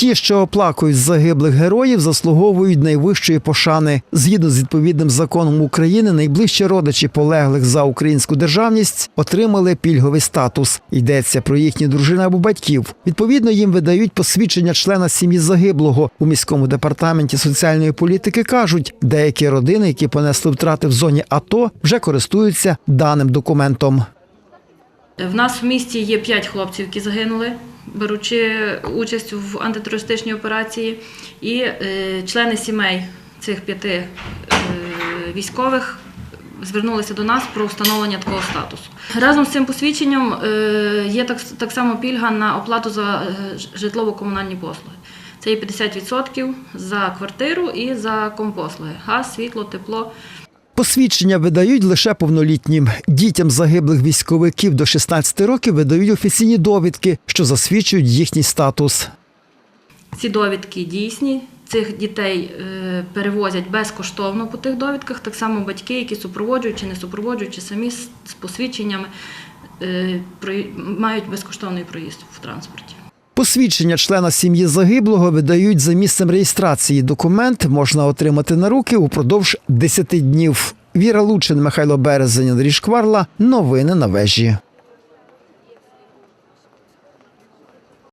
Ті, що оплакують загиблих героїв, заслуговують найвищої пошани. Згідно з відповідним законом України, найближчі родичі полеглих за українську державність отримали пільговий статус. Йдеться про їхні дружини або батьків. Відповідно, їм видають посвідчення члена сім'ї загиблого. У міському департаменті соціальної політики кажуть, деякі родини, які понесли втрати в зоні АТО, вже користуються даним документом. В нас в місті є п'ять хлопців, які загинули, беручи участь в антитерористичній операції, і е, члени сімей цих п'яти е, військових звернулися до нас про встановлення такого статусу. Разом з цим посвідченням е, є так, так само пільга на оплату за житлово-комунальні послуги. Це є 50% за квартиру і за компослуги: газ, світло, тепло. Посвідчення видають лише повнолітнім. Дітям загиблих військовиків до 16 років видають офіційні довідки, що засвідчують їхній статус. Ці довідки дійсні. Цих дітей е, перевозять безкоштовно по тих довідках. Так само батьки, які супроводжують чи не супроводжують, чи самі з посвідченнями е, мають безкоштовний проїзд в транспорті. Посвідчення члена сім'ї загиблого видають за місцем реєстрації. Документ можна отримати на руки упродовж 10 днів. Віра Лучин, Михайло Березень, Андрій Шкварла. Новини на вежі.